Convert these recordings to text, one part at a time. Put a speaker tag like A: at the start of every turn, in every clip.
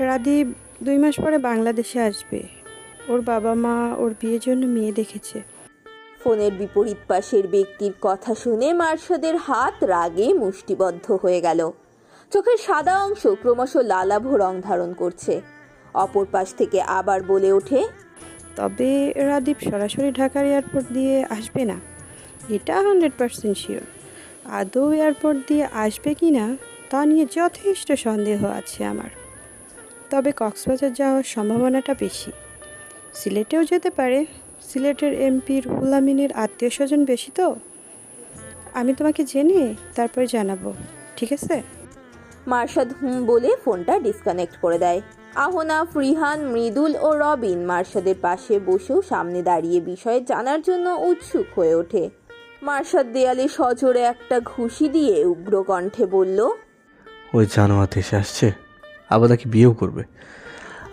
A: রাদীপ দুই মাস পরে বাংলাদেশে আসবে। ওর বাবা মা ওর বিয়ের জন্য মেয়ে দেখেছে।
B: ফোনের বিপরীত পাশের ব্যক্তির কথা শুনে মার্শাদের হাত রাগে মুষ্টিবদ্ধ হয়ে গেল। চোখের সাদা অংশ ক্রমশ লালাভ রং ধারণ করছে। অপর পাশ থেকে আবার বলে ওঠে
A: তবে রাদীপ সরাসরি ঢাকার এয়ারপোর্ট দিয়ে আসবে না। এটা হান্ড্রেড পার্সেন্ট শিওর আদৌ এয়ারপোর্ট দিয়ে আসবে কি না, তা নিয়ে যথেষ্ট সন্দেহ আছে আমার। তবে কক্সবাজার যাওয়ার সম্ভাবনাটা বেশি। সিলেটেও যেতে পারে, সিলেটের এমপির হুলামিনের আত্মীয় স্বজন বেশি তো। আমি তোমাকে জেনে তারপরে জানাব, ঠিক আছে?
B: মার্শাদ হুম বলে ফোনটা ডিসকানেক্ট করে দেয়। আহনাফ, রিহান, মৃদুল ও রবিন মার্শাদের পাশে বসেও সামনে দাঁড়িয়ে বিষয়ে জানার জন্য উৎসুক হয়ে ওঠে। মার্শাদ দেয়ালে সজোরে একটা ঘুষি দিয়ে উগ্র কণ্ঠে বলল
C: ওই জানোয়ার দেশে আসছে আবার তাকে বিয়েও করবে।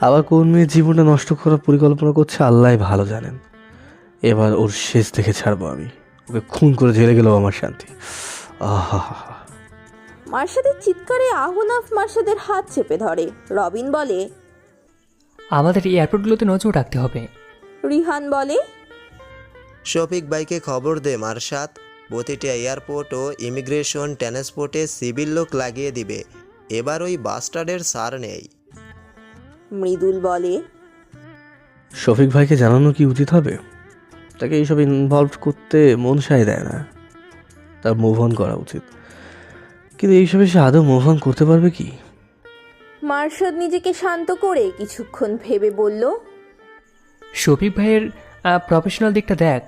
C: আবার কোন মেয়ের জীবনটা নষ্ট করার পরিকল্পনা করছে আল্লাহ ভালো জানেন। এবার ওর শেষ দেখে ছাড়বো আমি। ওকে খুন করে জেলে গেল আমার শান্তি। আহা
B: মার্শাদের চিৎকারে আহনাফ মার্শাদের হাত চেপে ধরে। রবিন বলে
D: আমাদের এই এয়ারপোর্টগুলোতে নজর রাখতে হবে।
B: রিহান বলে
E: শফিক ভাইকে খবর দে মার্শাদ। প্রতিটা এয়ারপোর্ট ও ইমিগ্রেশন ট্রান্সপোর্টে সিভিল লোক লাগিয়ে দিবে। এবার ওই বাস্টার্ডের সার নেই।
B: মৃদুল বলে
C: শফিক ভাইকে জানানো কি উচিত হবে? তাকে এইসব ইনভলভ করতে মন সায় দেয় না। তার মুভ অন করা উচিত। কিন্তু এইসবে সে আদৌ মুভ অন করতে পারবে কি?
B: মার্শাদ নিজেকে শান্ত করে কিছুক্ষণ ভেবে বলল
D: শফিক ভাইয়ের প্রফেশনাল দিকটা দেখ।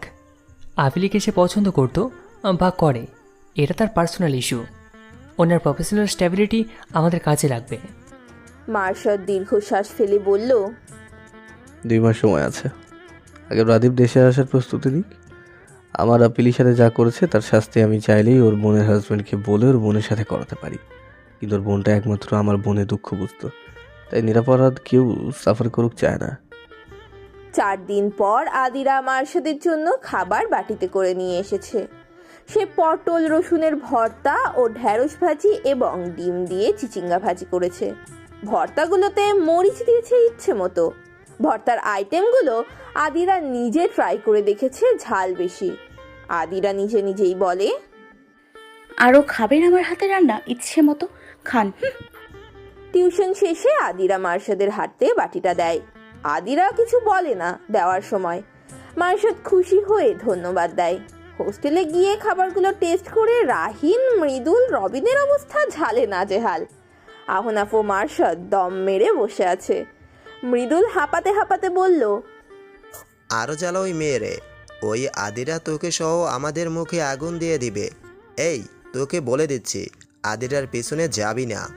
D: আপিলিকে সে পছন্দ করতো বা করে এটা তার পার্সোনাল ইস্যু ওনার প্রফেশনাল স্ট্যাবিলিটি আমাদের কাজে লাগবে।
B: মার্শাদ দীর্ঘশ্বাস ফেলে বলল
C: দুই মাস সময় আছে। আগে রাদীপ দেশে আসার প্রস্তুতি নিক। আমার আপিলির সাথে যা করেছে তার শাস্তি আমি চাইলেই ওর বোনের হাজব্যান্ডকে বলে ওর বোনের সাথে করাতে পারি। কিন্তু ওর বোনটা একমাত্র আমার বোনের দুঃখ বুঝতো। তাই নিরাপরাধ কেউ সাফার করুক চায় না।
B: চার দিন পর আদিরা মার্শাদের জন্য খাবার বাটিতে করে নিয়ে এসেছে। সে পটল রসুনের ভর্তা ও ঢ্যাঁড়স ভাজি এবং ডিম দিয়ে চিচিঙ্গা ভাজি করেছে। ভর্তাগুলোতে মরিচ দিয়েছে ইচ্ছে মতো। ভর্তার আইটেমগুলো আদিরা নিজে ট্রাই করে দেখেছে ঝাল বেশি। আদিরা নিজে নিজেই বলে
F: আরও খাবেন আমার হাতে রান্না ইচ্ছে মতো? খান।
B: টিউশন শেষে আদিরা মার্শাদের হাতে বাটিটা দেয়। আদিরা কিছু বলে না দেওয়ার সময়। মার্শাদ খুশি হয়ে ধন্যবাদ দেয়। হোস্টেলে গিয়ে খাবারগুলো টেস্ট করে রাহিন, মৃদুল, রবিনের অবস্থা ঝালে নাজেহাল। আহনাফ ও মার্শাদ দম মেরে বসে আছে। মৃদুল হাঁপাতে হাঁপাতে বলল
E: আরও জ্বালা ওই মেয়েরে। ওই আদিরা তোকে সহ আমাদের মুখে আগুন দিয়ে দিবে। এই, তোকে বলে দিচ্ছি, আদিরার পেছনে যাবি না।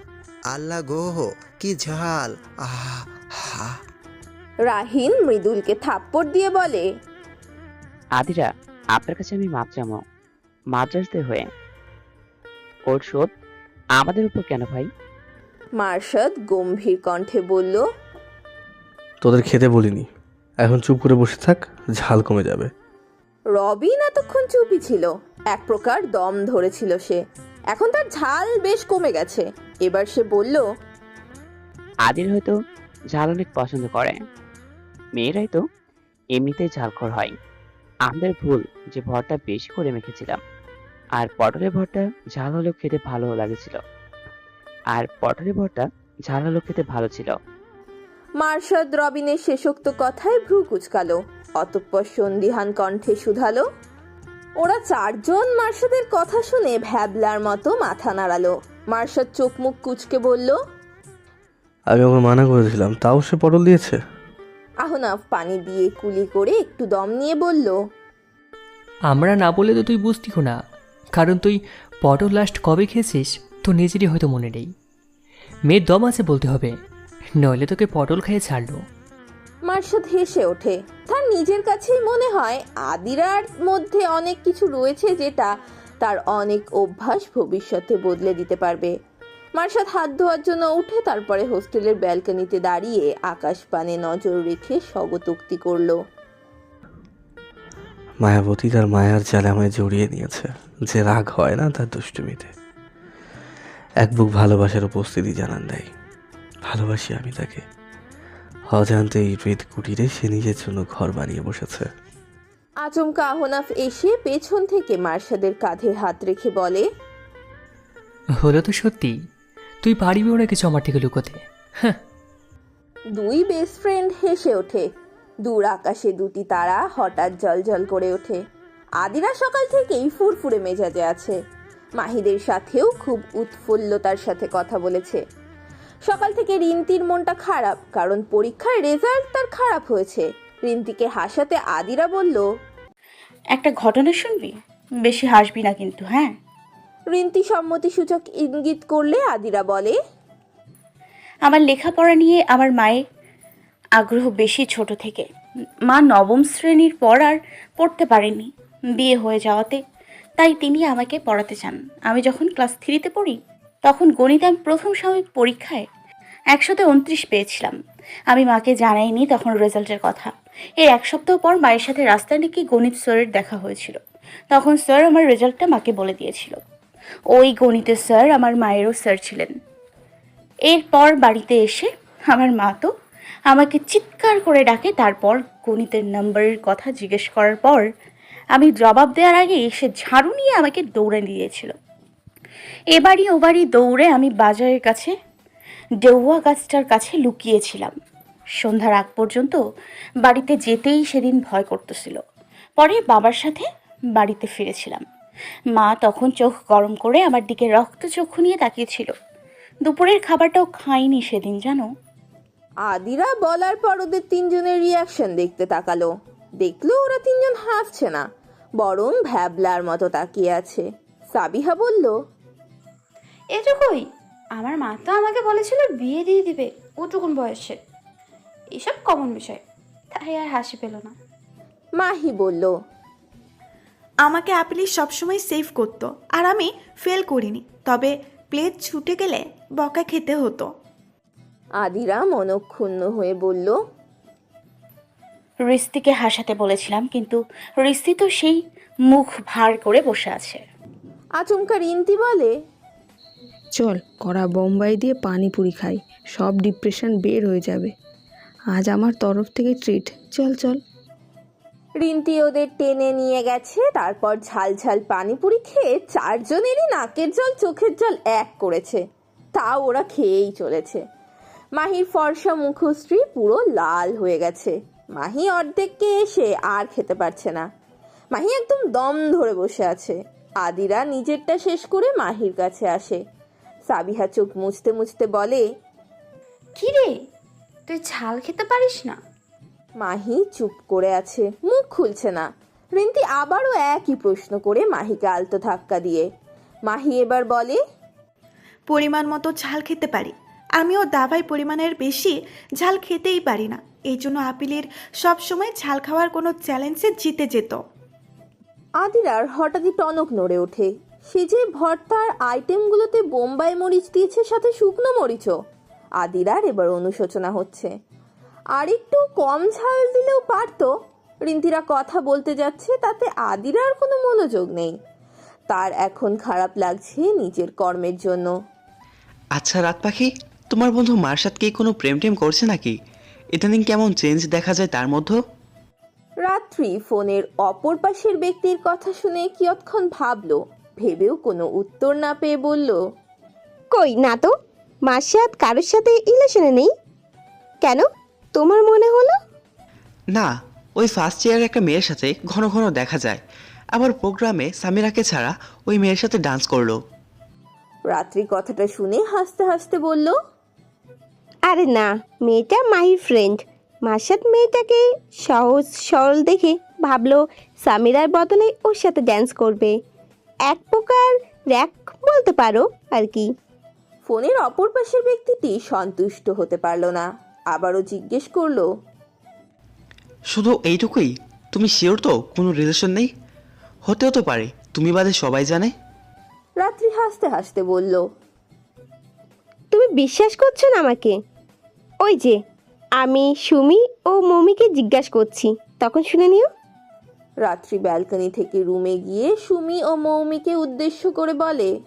E: আল্লাহ গোহ কি ঝাল। আহা, হা
B: রাহিন মৃদুলকে থাপ্পড় দিয়ে বলে
G: আদিরা আপনার কাছে আমি মাপ চামো মাদ্রাসদের হয়ে। ওর শোধ আমাদের উপর কেন ভাই?
B: মার্শাদ গম্ভীর কণ্ঠে বলল
C: তোদের খেতে বলিনি। এখন চুপ করে বসে থাক ঝাল কমে যাবে।
B: রবিন এতক্ষণ চুপই ছিল। এক প্রকার দম ধরেছিল সে। এখন তার ঝাল বেশ কমে গেছে। এবার সে বলল
G: আদির হয়তো ঝাল অনেক পছন্দ করে। মেয়েরাই তো এমনিতেই ঝালখর হয়। আমাদের ভুল যে ভরটা বেশি করে মেখেছিলাম। আর পটলের ভরটা ঝাল হলেও খেতে ভালো লাগেছিল। আর পটলের ভরটা ঝাল হলেও খেতে ভালো ছিল।
B: মার্শাদ রবিনের শেষোক্ত কথায় ভ্রু কুচকালো। অতঃপর সন্দিহান কণ্ঠে শুধালো ওরা চারজন মার্শাদের কথা শুনে ভ্যাবলার মতো মাথা নাড়ালো। মার্শাদ চোখ মুখ কুচকে বলল
C: আমি ওকে মানা করেছিলাম তাও সে পটল দিয়েছে?
B: আহনাফ পানি দিয়ে কুলি করে একটু দম নিয়ে বলল
D: আমরা না বলে তো তুই বুঝতিও না কারণ তুই পটল লাস্ট কবে খেয়েছিস তোর নিজেরই হয়তো মনে নেই। মেয়ের দম আছে বলতে হবে নইলে তোকে পটল খেয়ে ছাড়লো।
B: মার্শাদ হেসে ওঠে। তার নিজের কাছেই মনে হয় আদিরার মধ্যে অনেক কিছু রয়েছে যেটা তার অনেক অভ্যাস ভবিষ্যতে বদলে দিতে পারবে। মার্শাদ হাত ধোয়ার জন্য উঠে তারপরে হোস্টেলের ব্যালকনিতে দাঁড়িয়ে আকাশ পানে নজর রেখে স্বগতোক্তি করল।
C: মায়াবতী তার মায়ার জালে আমায় জড়িয়ে নিয়েছে। যে রাগ হয় না তার দুষ্টুমিতে। এক বুক ভালোবাসার উপস্থিতি জানান দেয় ভালোবাসি আমি তাকে। অজান্তে এই হৃদ কুটিরে সে নিজের জন্য ঘর বানিয়ে বসেছে।
B: আচমকা আহনাফ এসে পেছন থেকে মার্শাদের কাঁধে হাত রেখে বলে
D: হলো তো সত্যি তুই পারিবিও না কিছু আমার থেকে লুকোতে? হ্যাঁ
B: দুই বেস্ট ফ্রেন্ড হেসে ওঠে। দূর আকাশে দুটি তারা হঠাৎ জলজল করে ওঠে। আদিরা সকাল থেকেই ফুরফুরে মেজাজে আছে। মাহিদের সাথেও খুব উৎফুল্লতার সাথে কথা বলেছে। সকাল থেকে রিন্তির মনটা খারাপ কারণ পরীক্ষার রেজাল্ট তার খারাপ হয়েছে। রিন্তিকে হাসাতে আদিরা বলল
F: একটা ঘটনা শুনবি? বেশি হাসবি না কিন্তু হ্যাঁ?
B: রিন্তি সম্মতিসূচক ইঙ্গিত করলে আদিরা বলে,
F: আমার লেখাপড়া নিয়ে আমার মায়ের আগ্রহ বেশি ছোট থেকে। মা নবম শ্রেণির পর আর পড়তে পারেনি। বিয়ে হয়ে যাওয়াতে তাই তিনি আমাকে পড়াতে চান। আমি যখন ক্লাস থ্রিতে পড়ি, তখন গণিত আমি প্রথম সাময়িক পরীক্ষায় একশোতে উনত্রিশ পেয়েছিলাম। আমি মাকে জানাইনি তখন রেজাল্টের কথা। এর এক সপ্তাহ পর মায়ের সাথে রাস্তায় নাকি গণিত স্যারের দেখা হয়েছিল। তখন স্যার আমার রেজাল্টটা মাকে বলে দিয়েছিল। ওই গণিতের স্যার আমার মায়েরও স্যার ছিলেন। এরপর বাড়িতে এসে আমার মা তো আমাকে চিৎকার করে ডাকে, তারপর গণিতের নাম্বারের কথা জিজ্ঞেস করার পর আমি জবাব দেওয়ার আগে এসে ঝাড়ু নিয়ে আমাকে দৌড়ে দিয়েছিল। এবারই ওবারই দৌড়ে আমি বাজারের কাছে, ডেউয়া গাছটার কাছে লুকিয়েছিলাম। সন্ধ্যার আগ পর্যন্ত বাড়িতে যেতেই সেদিন ভয় করতেছিল। পরে বাবার সাথে বাড়িতে ফিরেছিলাম। মা তখন চোখ গরম করে আমার দিকে রক্ত চক্ষু নিয়ে তাকিয়েছিল। দুপুরের খাবারটাও খাইনি সেদিন জানো?
B: আদিরা বলার পর ওদের তিনজনের রিয়াকশন দেখতে তাকালো। দেখল ওরা তিনজন হাসছে না বরং ভ্যাবলার মতো তাকিয়ে আছে। সাবিহা বলল
H: এটুকুই আমার মা তো আমাকে বলেছিল বিয়ে দিয়ে দিবে ওটুকুন বয়সে। এসব কমন বিষয় তাই আর হাসি পেল না।
B: মাহি বলল
I: আমাকে অ্যাপেলি সবসময় সেভ করতো। আর আমি ফেল করিনি। তবে প্লেট ছুটে গেলে বকা খেতে হতো।
B: আদিরা মনক্ষুণ্ণ হয়ে বলল
F: রিস্তিকে হাসাতে বলেছিলাম কিন্তু রিস্তি তো সেই মুখ ভার করে বসে আছে।
B: আচমকা রিন্তি বলে
A: চল কড়া বোম্বাই দিয়ে পানিপুরি খাই সব ডিপ্রেশন বের হয়ে যাবে। আজ আমার তরফ থেকে ট্রিট চল চল।
B: রিন্তি ওদের টেনে নিয়ে গেছে, তারপর ঝাল ঝাল পানিপুরি খেয়ে চারজনেরই নাকের জল, চোখের জল এক করেছে। তাও ওরা খেয়েই চলেছে। মাহির ফর্সা মুখশ্রী পুরো লাল হয়ে গেছে। মাহি অর্ধেককে এসে আর খেতে পারছে না। মাহি একদম দম ধরে বসে আছে। আদিরা নিজেরটা শেষ করে মাহির কাছে আসে। সাবিহা চোখ মুছতে মুছতে বলে
H: কি রে তুই ঝাল খেতে পারিস না?
B: মাহি চুপ করে আছে মুখ খুলছে না। রিন্তি আবারও একই প্রশ্ন করে মাহিকে আলতো ধাক্কা দিয়ে। মাহি এবার বলে
I: পরিমাণ মতো ঝাল খেতে পারি। আমিও দাবাই পরিমাণের বেশি ঝাল খেতেই পারি না। এই জন্য আপিলের সবসময় ঝাল খাওয়ার কোনো চ্যালেঞ্জে জিতে যেত।
B: আদিরার হঠাৎই টনক নড়ে ওঠে। সে যে ভর্তার আইটেমগুলোতে বোম্বাই মরিচ দিয়েছে সাথে শুকনো মরিচও। আদিরার এবার অনুশোচনা হচ্ছে। আর একটু কম ঝাল দিলেও পারতো? রিন্তিরা কথা বলতে যাচ্ছে তাতে আদিরার কোনো মনোযোগ নেই। তার এখন খারাপ লাগছে নিজের কর্মের জন্য।
J: আচ্ছা রাত পাখি তোমার বন্ধু মার্শাদ কি কোনো প্রেম টেম করছে নাকি? ইদানিং কেমন চেঞ্জ দেখা যায় তার মধ্যে
B: রাত্রি ফোনের অপর পাশের ব্যক্তির কথা শুনে কিয়ৎক্ষণ ভাবলো ভেবেও কোনো উত্তর না পেয়ে বলল
K: কই না তো মাসিয়াত কারোর সাথে ইলেশনে নেই? কেন? তোমার মনে হলো?
J: না ওই ফার্স্ট ইয়ারের একটা মেয়ের সাথে ঘন ঘন দেখা যায়। আবার প্রোগ্রামে সামিরাকে ছাড়া ওই মেয়ের সাথে ডান্স করল।
B: রাত্রি কথাটা শুনে হাসতে হাসতে বলল
K: আরে না মেয়েটা মাই ফ্রেন্ড মাসাদ মেয়েটাকে সহজ সরল দেখে ভাবলো সামিরার বদলে ওর সাথে ড্যান্স করবে। এক প্রকার র্যাক বলতে পারো আর কি।
B: ফোনের অপর পাশের ব্যক্তিটি সন্তুষ্ট হতে পারল না। আবারও জিজ্ঞেস করল
J: শুধু এইটুকুই? তুমি শিওর তো কোনো রিলেশন নেই? হতেও তো পারে তুমি বাদে সবাই জানে?
B: রাত্রি হাসতে হাসতে বলল
K: তুমি বিশ্বাস করছ না আমাকে? ওই যে আমি সুমি ও মমিকে জিজ্ঞাসা করছি তখন শুনে নিও।
B: রাত্রি ব্যালকনি থেকে রুমে গিয়ে সুমি ও মৌমিকে উদ্দেশ্য করে বলে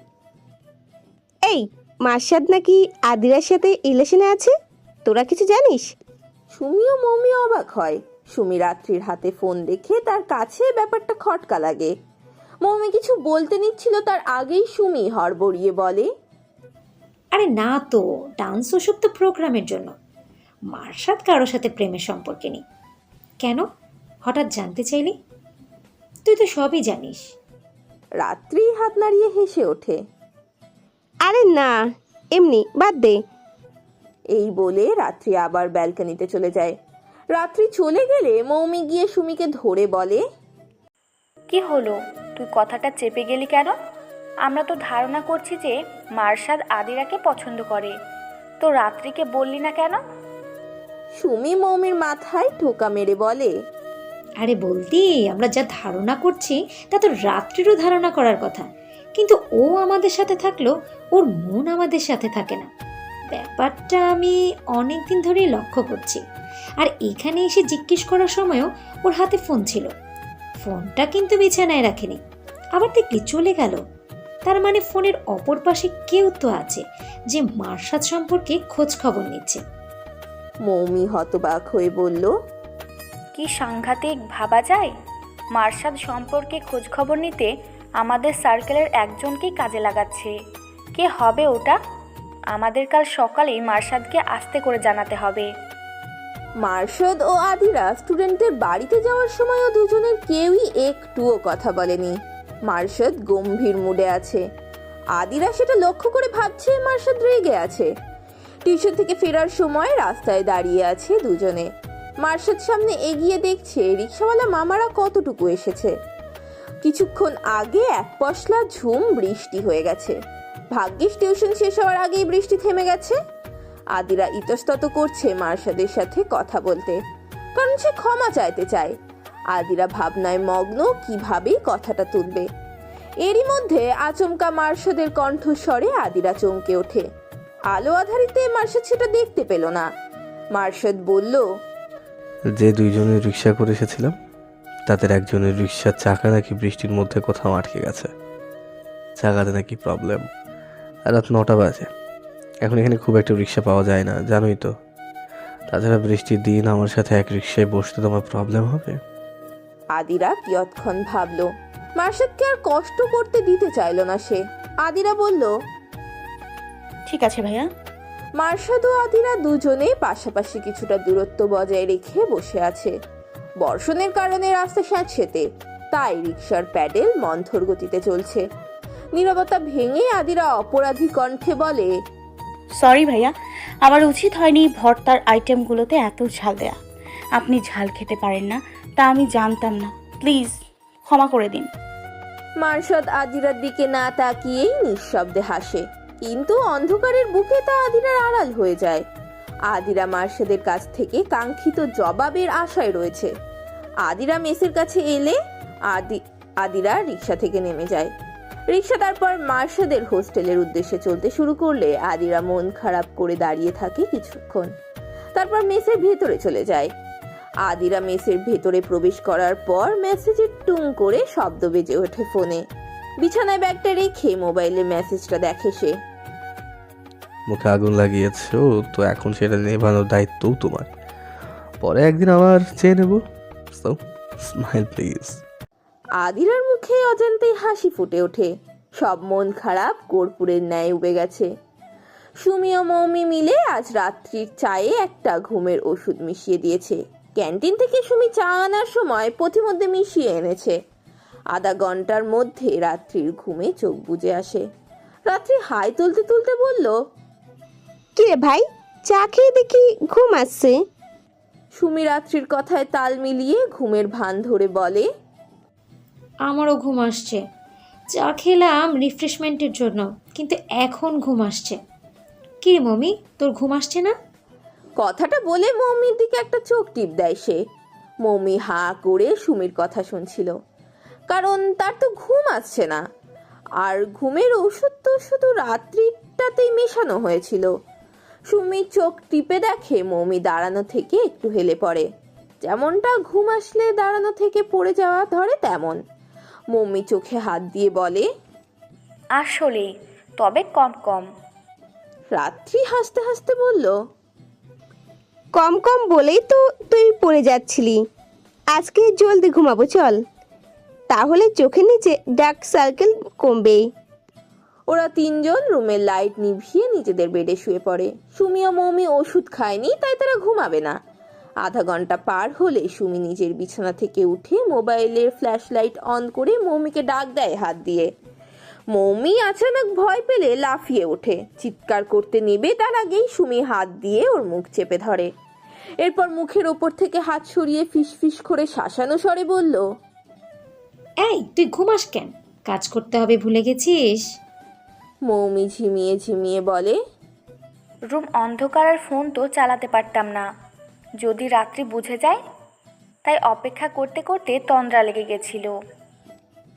K: এই মার্শাদ নাকি আদিরার সাথে ইলেশনে আছে? তোরা কিছু জানিস?
B: সুমিও মমি অবাক হয়। সুমি রাত্রির হাতে ফোন দেখে তার কাছে ব্যাপারটা খটকা লাগে। মমি কিছু বলতে নিচ্ছিল তার আগেই সুমি হড়বড়িয়ে বলে
L: আরে না তো ডান্স ওসব তো প্রোগ্রামের জন্য। মার্শাদ কারোর সাথে প্রেমের সম্পর্কে নেই। কেন? হঠাৎ জানতে চাইলি? তুই তো সবই জানিস।
B: রাত্রি হাত নাড়িয়ে হেসে ওঠে।
K: আরে না এমনি বাদ দে।
B: এই বলে রাত্রি আবার ব্যালকনিতে চলে যায়। রাত্রি চলে গেলে মৌমি গিয়ে সুমিকে ধরে বলে
F: কি হলো? তুই কথাটা চেপে গেলি কেন? আমরা তো ধারণা করছি যে মার্শাদ আদিরাকে পছন্দ করে। তো রাত্রিকে বললি না কেন?
B: সুমি মৌমির মাথায় ঠোকা মেরে বলে
L: আরে বলতি আমরা যা ধারণা করছি তা তো রাত্রিরও ধারণা করার কথা। কিন্তু ও আমাদের সাথে থাকল ওর মন আমাদের সাথে থাকে না। ব্যাপারটা আমি অনেক দিন ধরেই লক্ষ্য করছি। আর এখানে এসে জিজ্ঞেস করার সময়ও ওর হাতে ফোন ছিল। ফোনটা কিন্তু বিছানায় রাখেনি। আবার দেখলি চলে গেল। তার মানে ফোনের অপর পাশে কেউ তো আছে যে মার্শাদ সম্পর্কে খোঁজ খবর নিচ্ছে।
B: মৌমি হতবাক হয়ে বলল
F: কি সাংঘাতিক ভাবা যায়? মার্শাদ সম্পর্কে খোঁজখবর নিতে আমাদের সার্কেলের একজনকেই কাজে লাগাচ্ছে। কে হবে ওটা? আমাদের কাল সকালেই মার্শাদকে আস্তে করে জানাতে হবে।
B: মার্শদ ও আদিরা স্টুডেন্টদের বাড়িতে যাওয়ার সময়ও দুজনের কেউই একটুও কথা বলেনি। মার্শদ গম্ভীর মুডে আছে। আদিরা সেটা লক্ষ্য করে ভাবছে মার্শদ রেগে আছে। টিউশন থেকে ফেরার সময় রাস্তায় দাঁড়িয়ে আছে দুজনে। মার্শদ সামনে এগিয়ে দেখছে রিক্সাওয়ালা মামারা কতটুকু এসেছে। কিছুক্ষণ আগে এক পশলা ঝুম বৃষ্টি হয়ে গেছে। ভাগ্যিস টিউশন শেষ হওয়ার আগেই বৃষ্টি থেমে গেছে। আদিরা ইতস্তত করছে মার্শাদের সাথে কথা বলতে, কারণ সে ক্ষমা চাইতে চায়। আদিরা ভাবনায় মগ্ন কিভাবেই কথাটা তুলবে। এরই মধ্যে আচমকা মার্শাদের কণ্ঠস্বরে আদিরা চমকে ওঠে। আলো আধারিতে মার্শাদ সেটা দেখতে পেল না। মার্শাদ বলল,
C: যে দুইজনের রিক্সা করে এসেছিলাম, তাদের একজনের রিক্সার চাকা নাকি বৃষ্টির মধ্যে কোথাও আটকে গেছে। চাকাতে নাকি প্রবলেম রাত নটা বাজে। এখন এখানে খুব একটা রিক্সা পাওয়া যায় না জানোই তো। তাছাড়া বৃষ্টির দিন আমার সাথে এক রিক্সায় বসতে তোমার প্রবলেম হবে?
B: আদিরা কিয়ৎক্ষণ ভাবলো মার্শাদকে আর কষ্ট করতে দিতে চাইলো না সে। আদিরা বলল
F: ঠিক আছে ভাইয়া।
B: মার্শাদ ও আদিরা দুজনে পাশাপাশি কিছুটা দূরত্ব বজায় রেখে বসে আছে। বর্ষণের কারণে রাস্তা স্যাঁতসেতে তাই রিক্সার প্যাডেল মন্থর গতিতে চলছে। নীরবতা ভেঙে আদিরা অপরাধী কণ্ঠে বলে
F: সরি ভাইয়া আমার উচিত হয়নি ভর্তার আইটেমগুলোতে এত ঝাল দেয়া। আপনি ঝাল খেতে পারেন না তা আমি জানতাম না। প্লিজ ক্ষমা করে দিন।
B: মার্শাদ আদিরার দিকে না তাকিয়েই নিঃশব্দে হাসে। কিন্তু অন্ধকারের বুকে তা আদিরার আড়াল হয়ে যায়। আদিরা মার্শাদের কাছ থেকে কাঙ্ক্ষিত জবাবের আশায় রয়েছে। আদিরা মেসের কাছে এলে আদি আদিরা রিক্সা থেকে নেমে যায়। রিক্সা তারপর মার্শাদের হোস্টেলের উদ্দেশ্যে চলতে শুরু করলে আদিরা মন খারাপ করে দাঁড়িয়ে থাকে কিছুক্ষণ। তারপর মেসের ভেতরে চলে যায়। আদিরা মেসের ভেতরে প্রবেশ করার পর মেসেজের টুং করে শব্দ বেজে ওঠে ফোনে। বিছানায় ব্যাগটা রেখে মোবাইলে মেসেজটা দেখে সে।
C: মুখে আগুন লাগিয়েছো, তো এখন সেটা নেভানোর দায়িত্বও তোমার। পরে একদিন আবার চেয়ে নেব। স্মাইল প্লিজ
B: আদিরার মুখে অজান্তেই হাসি ফুটে ওঠে। সব মন খারাপ কর্পূরের ন্যায় উবে গেছে। সুমি ও মৌমি মিলে আজ রাত্রির চায়ে একটা ঘুমের ওষুধ মিশিয়ে দিয়েছে। ক্যান্টিন থেকে সুমি চা আনার সময় পথিমধ্যে মিশিয়ে এনেছে। আধা ঘণ্টার মধ্যে রাত্রির ঘুমে চোখ বুজে আসে। রাত্রি হাই তুলতে তুলতে বলল
K: কিরে ভাই? চা খেয়ে দেখি ঘুম আসছে।
B: সুমি রাত্রির কথায় তাল মিলিয়ে ঘুমের ভান ধরে বলে
L: আমারও ঘুম আসছে। চা খেলাম রিফ্রেশমেন্টের জন্য, কিন্তু এখন ঘুম আসছে। কি রে মমি, তোর ঘুম আসছে না?
B: কথাটা বলে মৌমির দিকে একটা চোখ টিপ দেয় সে। মৌমি হা করে সুমির কথা শুনছিল। কারণ তার তো ঘুম আসছে না। আর ঘুমের ওষুধ তো শুধু রাত্রিটাতেই মেশানো হয়েছিল। সুমি চোখ টিপে দেখে মৌমি দাঁড়ানো থেকে একটু হেলে পড়ে। যেমনটা ঘুম আসলে দাঁড়ানো থেকে পড়ে যাওয়া ধরে তেমন। মম্মি চোখে হাত দিয়ে বলে
F: আসলেই তবে কম কম।
B: রাত্রি হাসতে হাসতে বলল
K: কম কম বলেই তো তুই পড়ে যাচ্ছিলি। আজকে জলদি ঘুমাবো চল। তাহলে চোখের নিচে ডার্ক সার্কেল কমবে
B: ওরা তিনজন রুমের লাইট নিভিয়ে নিজেদের বেডে শুয়ে পড়ে। সুমি ও মৌমি ওষুধ খায়নি তাই তারা ঘুমাবে না। আধা ঘণ্টা পার হলে সুমি নিজের বিছানা থেকে উঠে মোবাইলের ফ্ল্যাশ লাইট অন করে মৌমিকে ডাক দেয় হাত দিয়ে। মৌমি আচানক ভয় পেলে লাফিয়ে ওঠে। চিৎকার করতে নেবে তার আগেই সুমি হাত দিয়ে ওর মুখ চেপে ধরে। এরপর মুখের ওপর থেকে হাত সরিয়ে ফিস ফিস করে শাসানো স্বরে বলল
L: এই তুই ঘুমাস কেন? কাজ করতে হবে ভুলে গেছিস?
B: মৌমি ঝিমিয়ে ঝিমিয়ে বলে
F: রুম অন্ধকার আর ফোন তো চালাতে পারতাম না। যদি রাত্রি বুঝে যায় তাই অপেক্ষা করতে করতে তন্দ্রা লেগে গেছিল।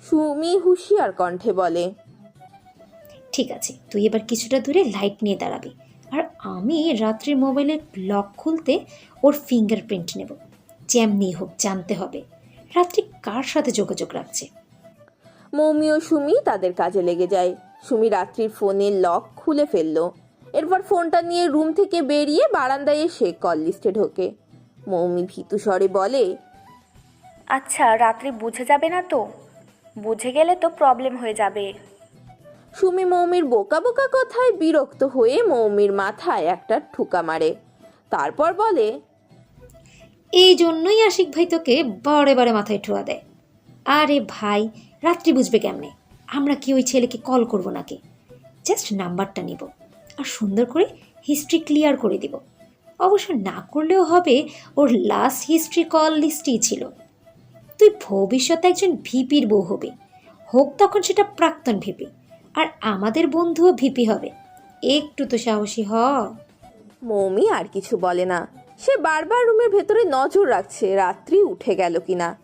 B: সুমি হুঁশিয়ার কণ্ঠে বলে
L: ঠিক আছে তুই এবার কিছুটা দূরে লাইট নিয়ে দাঁড়াবি। আর আমি রাত্রির মোবাইলের লক খুলতে ওর ফিঙ্গারপ্রিন্ট নেব। যেমনি হোক জানতে হবে রাত্রি কার সাথে যোগাযোগ রাখছে?
B: মৌমি ও সুমি তাদের কাজে লেগে যায়। সুমি রাত্রির ফোনে লক খুলে ফেলল। এরপর ফোনটা নিয়ে রুম থেকে বেরিয়ে বারান্দায় এসে কল লিস্টে ঢোকে। মৌমি ভীতু স্বরে বলে
F: আচ্ছা রাত্রি বুঝে যাবে না তো? বুঝে গেলে তো প্রবলেম হয়ে যাবে।
B: সুমি মৌমির বোকা বোকা কথায় বিরক্ত হয়ে মৌমির মাথায় একটা ঠুকা মারে। তারপর বলে
L: এই জন্যই আশিক ভাই তোকে বারে বারে মাথায় ঠোয়া দেয়। আরে ভাই রাত্রি বুঝবে কেমনে? আমরা কি ওই ছেলেকে কল করব নাকি? জাস্ট নাম্বারটা নিব। আর সুন্দর করে হিস্ট্রি ক্লিয়ার করে দিব। অবশ্য না করলেও হবে, ওর লাস্ট হিস্ট্রি কল লিস্টই ছিল। তুই ভবিষ্যতে একজন ভিপির বউ হবে। হোক তখন সেটা প্রাক্তন ভিপি আর আমাদের বন্ধুও ভিপি হবে। একটু তো সাহসী হ।
B: মৌমি আর কিছু বলে না। সে বারবার রুমের ভেতরে নজর রাখছে, রাত্রি উঠে গেল কিনা।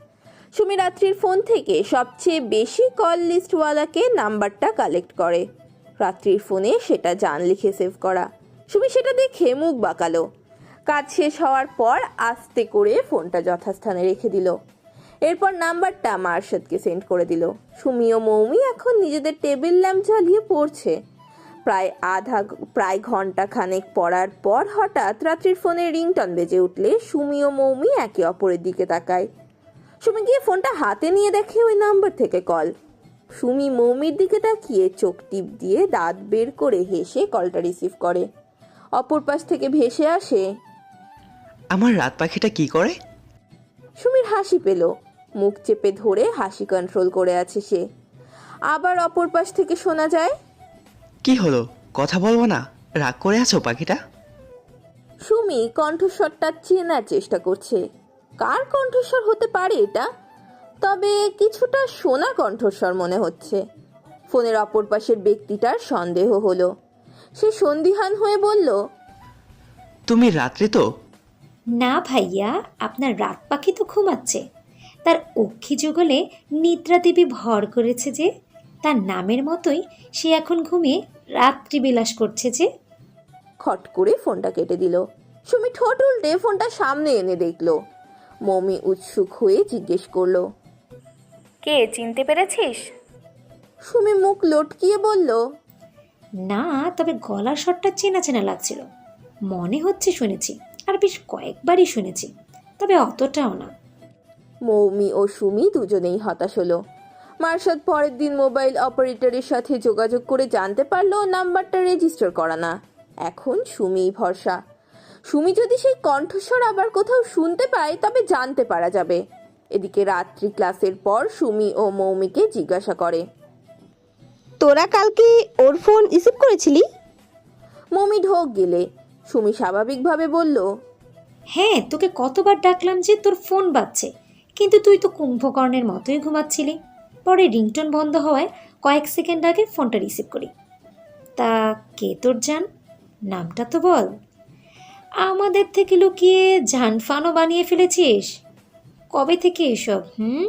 B: সুমি রাত্রির ফোন থেকে সবচেয়ে বেশি কল লিস্টওয়ালাকে নাম্বারটা কালেক্ট করে। রাত্রির ফোনে সেটা জান লিখে সেভ করা। সুমি সেটা দেখে মুখ বাঁকালো। কাজ শেষ হওয়ার পর আস্তে করে ফোনটা যথাস্থানে রেখে দিল। এরপর নাম্বারটা মার্শদকে সেন্ড করে দিল। সুমি ও মৌমি এখন নিজেদের টেবিল ল্যাম্প জ্বালিয়ে পড়ছে। প্রায় আধা প্রায় ঘণ্টা খানেক পড়ার পর হঠাৎ রাত্রির ফোনে রিংটন বেজে উঠলে সুমি ও মৌমি একে অপরের দিকে তাকায়। সুমি গিয়ে ফোনটা হাতে নিয়ে দেখে ওই নাম্বার থেকে কল। সুমি মৌমির দিকে তাকিয়ে চোখ টিপ দিয়ে দাঁত বের করে হেসে কলটা রিসিভ করে। অপর পাশ থেকে ভেসে আসে
J: আমার রাত পাখিটা কি করে?
B: সুমির হাসি পেল। মুখ চেপে ধরে হাসি কন্ট্রোল করে আছে সে। আবার অপর পাশ থেকে শোনা যায়
J: কি হলো? কথা বলব না? রাগ করে আছো পাখিটা?
B: সুমি কণ্ঠস্বরটা চেনার চেষ্টা করছে। কার কণ্ঠস্বর হতে পারে এটা? তবে কিছুটা সোনা কণ্ঠস্বর মনে হচ্ছে। ফোনের অপর পাশের ব্যক্তিটার সন্দেহ হলো। সে সন্দিহান হয়ে বলল
J: তুমি রাত্রে তো?
L: না ভাইয়া আপনার রাত পাখি তো ঘুমাচ্ছে। তার অক্ষি যুগলে নিদ্রা দেবী ভর করেছে যে তার নামের মতোই সে এখন ঘুমিয়ে রাত্রি বিলাস করছে যে।
B: খট করে ফোনটা কেটে দিল। সুমি ঠোঁট উল্টে ফোনটা সামনে এনে দেখল। মমি উৎসুক হয়ে জিজ্ঞেস করল
F: কে চিনতে পেরেছিস?
B: সুমি মুখ লটকিয়ে বলল
L: না তবে গলার স্বরটা চেনা চেনা লাগছিল। মনে হচ্ছে শুনেছি আর বেশ কয়েকবারই শুনেছি তবে অতটাও না।
B: মৌমি ও সুমি দুজনেই হতাশ হলো। মার্শাদ পরের দিন মোবাইল অপারেটরের সাথে যোগাযোগ করে জানতে পারল নাম্বারটা রেজিস্টার করা না। এখন সুমি ভরসা। সুমি যদি সেই কণ্ঠস্বর আবার কোথাও শুনতে পায় তবে জানতে পারা যাবে। এদিকে রাত্রি ক্লাসের পর সুমি ও মৌমিকে জিজ্ঞাসা করে।
K: তোরা কালকে ওর ফোন রিসিভ করেছিলি?
B: মৌমি ঢোক গেলে। সুমি স্বাভাবিকভাবে বলল
L: হ্যাঁ তোকে কতবার ডাকলাম যে তোর ফোন বাজছে কিন্তু তুই তো কুম্ভকর্ণের মতোই ঘুমাচ্ছিলি। পরে রিংটোন বন্ধ হওয়ায় কয়েক সেকেন্ড আগে ফোনটা রিসিভ করি। তা কে তোর জান? নামটা তো বল। আমাদের থেকে লুকিয়ে জানফানও বানিয়ে ফেলেছিস? কবে থেকে এসব হুম?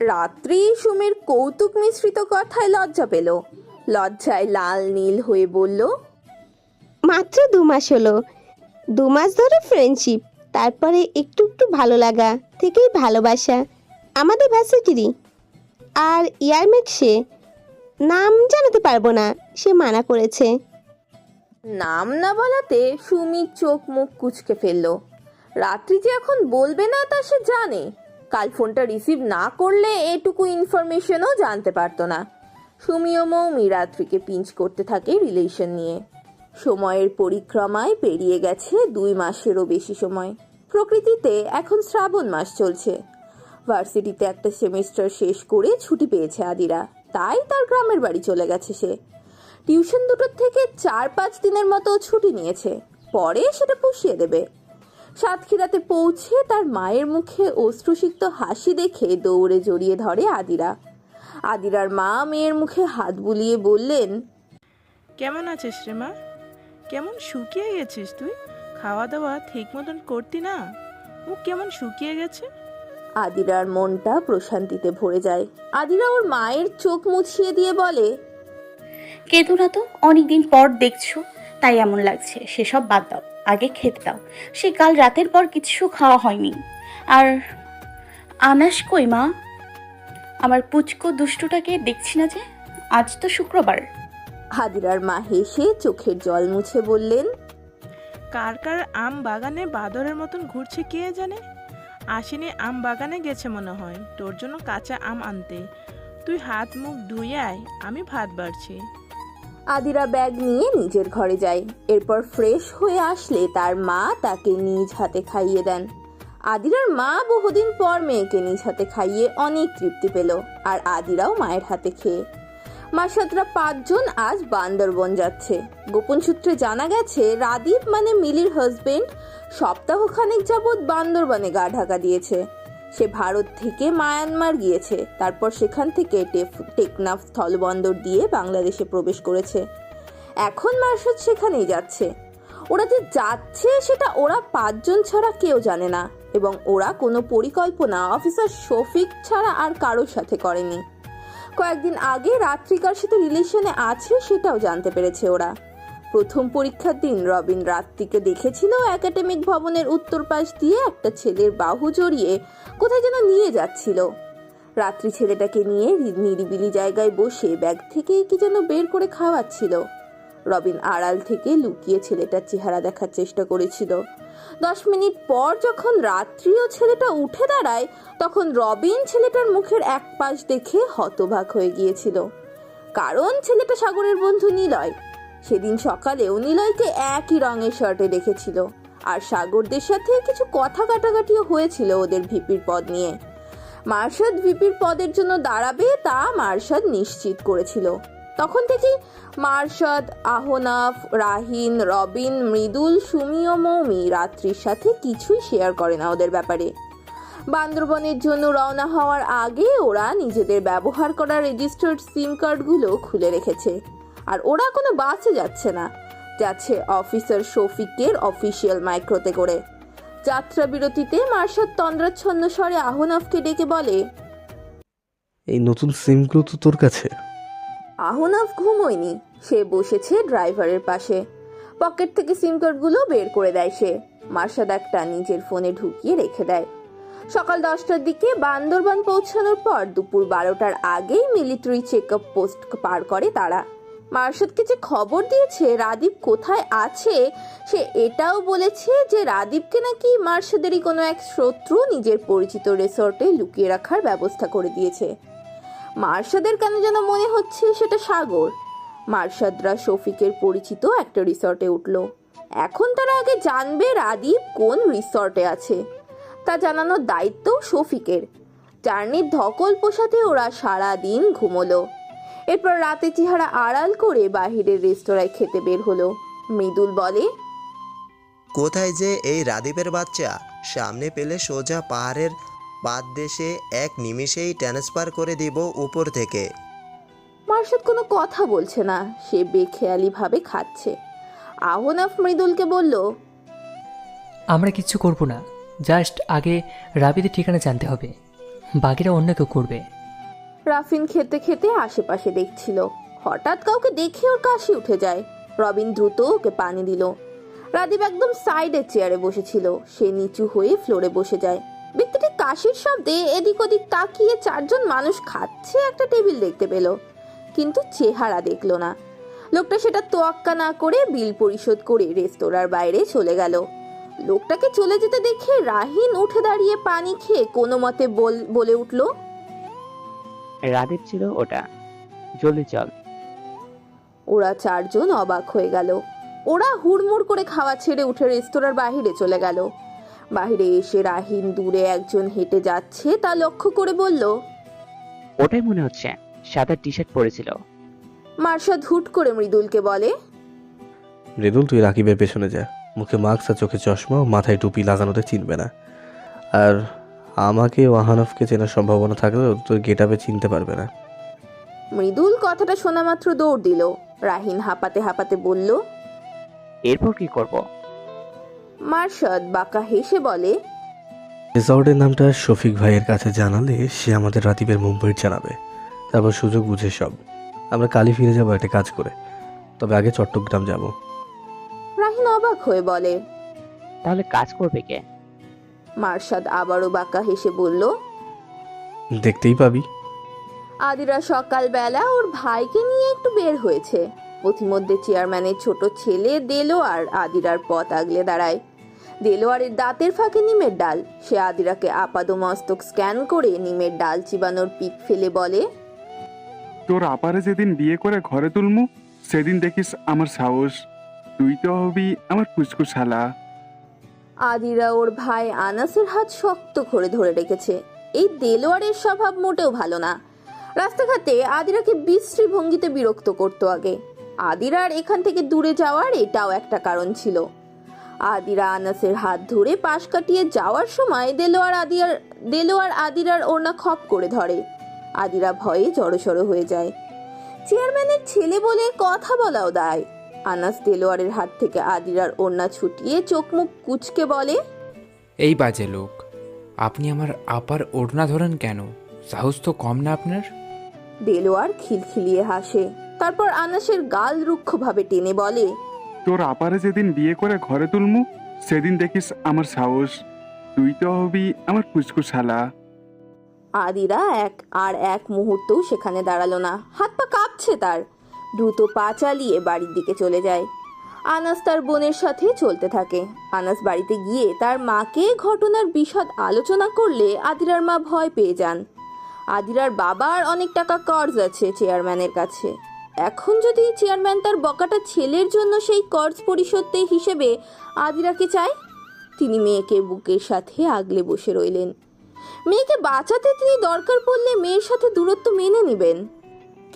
B: রাত্রি সুমির কৌতুক মিশ্রিত কথায় লজ্জা পেল। লজ্জায় লাল নীল হয়ে বলল
K: মাত্র দু মাস হলো। দু মাস ধরে ফ্রেন্ডশিপ তারপরে একটু একটু ভালো লাগা থেকেই ভালোবাসা। আমাদের ভার্সিটিরই আর ইয়ারমেট সে নাম জানাতে পারব না সে মানা করেছে।
B: নাম না বলাতে সুমির চোখ মুখ কুচকে ফেলল। রাত্রি যে এখন বলবে না তা সে জানে। কাল ফোনটা রিসিভ না করলে এটুকু ইনফরমেশনও জানতে পারতো না। সুমি ও মৌমি রাত্রিকে পিঞ্চ করতে থাকে রিলেশন নিয়ে। সময়ের পরিক্রমায় পেরিয়ে গেছে দুই মাসেরও বেশি সময়। প্রকৃতিতে এখন শ্রাবণ মাস চলছে। ভার্সিটিতে একটা সেমিস্টার শেষ করে ছুটি পেয়েছে আদিরা। তাই তার গ্রামের বাড়ি চলে গেছে সে। টিউশন দুটোর থেকে চার পাঁচ দিনের মতো ছুটি নিয়েছে। পরে সেটা পুষিয়ে দেবে। সাতক্ষীরাতে পৌঁছে তার মায়ের মুখে অশ্রুসিক্ত হাসি দেখে দৌড়ে জড়িয়ে ধরে আদিরা। আদিরার মা মেয়ের মুখে হাত বুলিয়ে বললেন
M: কেমন আছিস রে মা? কেমন শুকিয়ে গেছিস তুই? খাওয়া দাওয়া ঠিক মতন করতি না? ও কেমন শুকিয়ে গেছে?
B: আদিরার মনটা প্রশান্তিতে ভরে যায়। আদিরা ওর মায়ের চোখ মুছিয়ে দিয়ে বলে
F: কেঁদো না তো অনেকদিন পর দেখছ তাই এমন লাগছে সেসব বাদ দাও। আগে খেতে দাও। সে কাল রাতের পর কিছু খাওয়া হয়নি। আর আনাস কই মা? আমার পুচকো দুষ্টুটাকে দেখছি না যে আজ তো শুক্রবার।
B: আদিরার মা হেসে চোখের জল মুছে বললেন
M: কার কার আম বাগানে বাদরের মতন ঘুরছে কে জানে? আসেনি আম বাগানে গেছে মনে হয় তোর জন্য কাঁচা আম আনতে। তুই হাত মুখ ধুয়ে আয় আমি ভাত বাড়ছি।
B: আদিরা ব্যাগ নিয়ে নিজের ঘরে যায়। এরপর ফ্রেশ হয়ে আসলে তার মা তাকে নিজ হাতে খাইয়ে দেন। আদিরার মা বহুদিন পর মেয়েকে নিজ হাতে খাইয়ে অনেক তৃপ্তি পেল আর আদিরাও মায়ের হাতে খেয়ে। মাসাতরা পাঁচজন আজ বান্দরবন যাচ্ছে। গোপন সূত্রে জানা গেছে, রাদীপ মানে মিলির হাজবেন্ড সপ্তাহখানেক যাবৎ বান্দরবনে গা ঢাকা দিয়েছে। সে ভারত থেকে মায়ানমার গিয়েছে। তারপর সেখান থেকে টেকনাফ স্থলবন্দর দিয়ে বাংলাদেশে প্রবেশ করেছে। এখন মার্শাদ সেখানেই যাচ্ছে। ওরা যে যাচ্ছে সেটা ওরা পাঁচজন ছাড়া কেউ জানে না এবং ওরা কোনো পরিকল্পনা, অফিসার শফিক ছাড়া আর কারোর সাথে করেনি। কয়েকদিন আগে রাত্রিকার সাথে রিলেশনে আছে সেটাও জানতে পেরেছে ওরা। প্রথম পরীক্ষার দিন রবিন রাত্রিকে দেখেছিল একাডেমিক ভবনের উত্তর পাশ দিয়ে একটা ছেলের বাহু জড়িয়ে কোথায় যেন নিয়ে যাচ্ছিল। রাত্রি ছেলেটাকে নিয়ে নিরিবিলি জায়গায় বসে ব্যাগ থেকে কি যেন বের করে খাওয়াচ্ছিল। রবিন আড়াল থেকে লুকিয়ে ছেলেটার চেহারা দেখার চেষ্টা করেছিল। দশ মিনিট পর যখন রাত্রি ও ছেলেটা উঠে দাঁড়ায়, তখন রবিন ছেলেটার মুখের এক পাশ দেখে হতবাক হয়ে গিয়েছিল। কারণ ছেলেটা সাগরের বন্ধু নিলয়। সেদিন সকালেও নিলয়কে একই রঙের শার্টে দেখেছিল। আর সাগরদের সাথে কিছু কথা কাটাকাটিও হয়েছিল ওদের ভিপির পদ নিয়ে। মার্শাদ ভিপির পদের জন্য দাঁড়াবে তা মার্শাদ নিশ্চিত করেছিল। তখন থেকেই মার্শাদ, আহনাফ, রাহিন, রবিন, মৃদুল, সুমি ও মৌমি রাত্রির সাথে কিছুই শেয়ার করে না ওদের ব্যাপারে। বান্দরবনের জন্য রওনা হওয়ার আগে ওরা নিজেদের ব্যবহার করা রেজিস্টার্ড সিম কার্ডগুলো খুলে রেখেছে। আর ওরা কোনো বাসে যাচ্ছে না। যাচ্ছে অফিসার শফিকের অফিসিয়াল মাইক্রোতে করে। যাত্রা বিরতিতে মার্শাদ তন্দ্রাচ্ছন্ন স্বরে আহনাফকে ডেকে বলে
C: এই নতুন সিমগুলো তো তোর কাছে।
B: আহনাফ ঘুমোয়নি। সে বসেছে ড্রাইভারের পাশে। পকেট থেকে সিম কার্ডগুলো বের করে দেয় সে। মার্শাদ একটা নিজের ফোনে ঢুকিয়ে রেখে দেয়। সকাল দশটার দিকে বান্দরবান পৌঁছানোর পর দুপুর বারোটার আগেই মিলিটারি চেক আপ পোস্ট পার করে তারা। মার্শাদকে যে খবর দিয়েছে? রাদীপ কোথায় আছে? সে এটাও বলেছে যে রাদীপকে নাকি মার্শাদেরই কোনো এক শত্রু নিজের পরিচিত রিসর্টে লুকিয়ে রাখার ব্যবস্থা করে দিয়েছে। মার্শাদের কেন যেন মনে হচ্ছে সেটা সাগর? মার্শাদরা শফিকের পরিচিত একটা রিসর্টে উঠল। এখন তারা আগে জানবে রাদীপ কোন রিসর্টে আছে। তা জানানোর দায়িত্ব শফিকের। জার্নির ধকল পোষাতে ওরা সারা দিন ঘুমোলো। এরপর রাতে চেহারা আড়াল করে বাহিরের রেস্তোরাঁয় খেতে বের হলো। মৃদুল বলে
E: কোথায় যে এই রাদীপের বাচ্চা? সামনে পেলে সোজা পাহাড়ের বাদ দেশে এক নিমিষেই ট্রান্সফার করে দিব উপর থেকে।
B: মার্শাদ কোনো কথা বলছে না সে বেখেয়ালি ভাবে খাচ্ছে। আহনাফ মৃদুলকে বলল
D: আমরা কিচ্ছু করব না জাস্ট আগে রাবিদের ঠিকানা জানতে হবে। বাকিরা অন্য কেউ করবে।
B: রাফিন খেতে খেতে আশেপাশে দেখছিল। হঠাৎ কাউকে দেখে ওর কাশি উঠে যায়। রবিন দ্রুত ওকে পানি দিল। রাদীপ একদম সাইডের চেয়ারে বসেছিল। সে নিচু হয়ে ফ্লোরে বসে যায়। ব্যক্তিটি কাশির শব্দে এদিক ওদিক তাকিয়ে চারজন মানুষ খাচ্ছে একটা টেবিল দেখতে পেল। কিন্তু চেহারা দেখল না। লোকটা সেটা তোয়াক্কা না করে বিল পরিশোধ করে রেস্তোরাঁর বাইরে চলে গেল। লোকটাকে চলে যেতে দেখে রাহিন উঠে দাঁড়িয়ে পানি খেয়ে কোনো মতে বলে উঠল
G: রাদীপ ছিল ওটা। জলদি চল।
B: ওরা চারজন অবাক হয়ে গেল। ওরা হুড়মুড় করে খাওয়া ছেড়ে উঠে রেস্তোরাঁর বাহিরে চলে গেল। বাহিরে এসে রাহিন দূরে একজন হেঁটে যাচ্ছে তা লক্ষ্য করে বলল
G: ওটাই মনে হচ্ছে সাদা টি শার্ট পরেছিল।
B: মার্শাদ হুট করে মৃদুলকে বলে
C: মৃদুল তুই রাকিবের পেছনে যা। মুখে মাস্ক আর চোখে চশমা ও মাথায় টুপি লাগানোতে চিনবে না। আর আমাকে ওয়াহানফকে চেনার সম্ভাবনা থাকলেও তোর গেট আপে চিনতে পারবে না।
B: মৃদুল কথাটা শোনা মাত্র দৌড় দিল। রাহিন হাঁপাতে হাঁপাতে বলল
G: এরপর কি করব?
B: মার্শাদ বাঁকা হেসে বলে
C: রিসর্টের নামটা শফিক ভাইয়ের কাছে জানালে সে আমাদের রাতিবের মুম্বাইয়ের জানাবে তারপর সুযোগ বুঝে সব। আমরা কালি ফিরে যাব একটা কাজ করে। তবে আগে চট্টগ্রাম যাব।
B: রাহিন অবাক হয়ে বলে
G: তাহলে কাজ করবে কে?
B: মার্শাদ আবারও বাঁকা হেসে বলল
C: দেখতেই পাবি।
B: আদিরা সকালবেলা ওর ভাইকে নিয়ে একটু বের হয়েছে। পথিমধ্যে চেয়ারম্যানের ছোট ছেলে দেলোয়ার আদিরার পথ আগলে দাঁড়ায়। দেলোয়ারের দাঁতের ফাঁকে নিমের ডাল। সে আদিরাকে আপাদমস্তক স্ক্যান করে নিমের ডাল চিবানোর পিক ফেলে বলে
N: তোর আপারে যেদিন বিয়ে করে ঘরে তুলমু সেদিন দেখিস আমার সাহস। তুই তো হবি আমার ফুসকুস শালা
B: আদিরা ওর ভাই আনাসের হাত শক্ত করে ধরে রেখেছে। এই দেলোয়ারের স্বভাব মোটেও ভালো না। রাস্তাঘাটে আদিরাকে বিশ্রী ভঙ্গিতে বিরক্ত করতো আগে। আদিরার এখান থেকে দূরে যাওয়ার এটাও একটা কারণ ছিল। আদিরা আনাসের হাত ধরে পাশ কাটিয়ে যাওয়ার সময় দেলোয়ার আদিয়ার দেলোয়ার আদিরার ওড়না খপ করে ধরে। আদিরা ভয়ে জড়সড় হয়ে যায়। চেয়ারম্যানের ছেলে বলে কথা বলাও দায়। আনাস দেলোয়ারের হাত থেকে আদিরার ওড়না ছুটিয়ে চোখ মুখ কুচকে বলে
O: এই বাজে লোক আপনি আমার আপার ওড়না ধরেন কেন? সাহস তো কম না আপনার?
B: দেলোয়ার খিলখিলিয়ে হাসে। তারপর আনাসের গাল রুক্ষভাবে টেনে বলে
N: তোর আপারে যেদিন বিয়ে করে ঘরে তুলমু সেদিন দেখিস আমার সাহস। তুই তো হবি আমার ফুসকুস শালা
B: আদিরা এক আর এক মুহূর্তও সেখানে দাঁড়াল না। হাত পা কাঁপছে তার। দ্রুত পা চালিয়ে বাড়ির দিকে চলে যায়। আনাস তার বোনের সাথে চলতে থাকে। আনাস বাড়িতে গিয়ে তার মাকে ঘটনার বিশদ আলোচনা করলে আদিরার মা ভয় পেয়ে যান। আদিরার বাবার অনেক টাকা কর্জ আছে চেয়ারম্যানের কাছে। এখন যদি চেয়ারম্যান তার বকাটা ছেলের জন্য সেই কর্জ পরিশোধে হিসেবে আদিরাকে চায়, তিনি মেয়েকে বুকের সাথে আগলে বসে রইলেন। মেয়েকে বাঁচাতে তিনি দরকার পড়লে মেয়ের সাথে দূরত্ব মেনে নেবেন।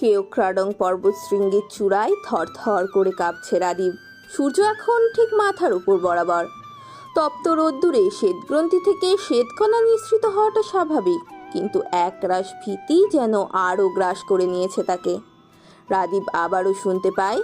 B: কেউ পর্বতশৃঙ্গের পর্বত শৃঙ্গের চূড়ায় থরথর করে কাঁপছে রাদীপ। সূর্য এখন ঠিক মাথার উপর বরাবর। তপ্ত রোদ্দুরে শ্বেতগ্রন্থি থেকে শ্বেতকণা নিঃসৃত হওয়াটা স্বাভাবিক, কিন্তু একরাশ ভীতি যেন আরও গ্রাস করে নিয়েছে তাকে। রাদীপ আবারও শুনতে পায়